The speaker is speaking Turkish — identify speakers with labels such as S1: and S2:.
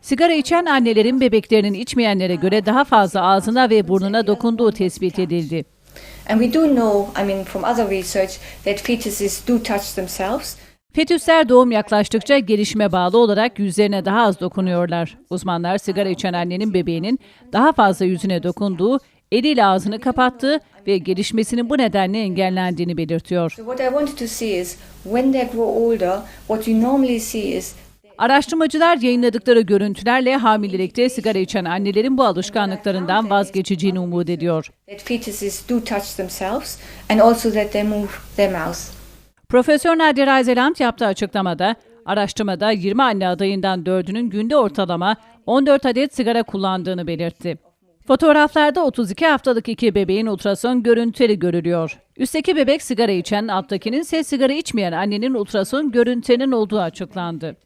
S1: Sigara içen annelerin bebeklerinin içmeyenlere göre daha fazla ağzına ve burnuna dokunduğu tespit edildi.
S2: And we do know, I mean, from other research, that fetuses do touch themselves.
S1: Fetüsler doğum yaklaştıkça gelişime bağlı olarak yüzlerine daha az dokunuyorlar. Uzmanlar sigara içen annenin bebeğinin daha fazla yüzüne dokunduğu, eliyle ağzını kapattığı ve gelişmesinin bu nedenle engellendiğini belirtiyor. Araştırmacılar yayınladıkları görüntülerle hamilelikte sigara içen annelerin bu alışkanlıklarından vazgeçeceğini umut ediyor. Profesör Nadir Ayzeland yaptığı açıklamada, araştırmada 20 anne adayından 4'ünün günde ortalama 14 adet sigara kullandığını belirtti. Fotoğraflarda 32 haftalık iki bebeğin ultrason görüntüleri görülüyor. Üstteki bebek sigara içen, alttakinin ise sigara içmeyen annenin ultrason görüntülerinin olduğu açıklandı.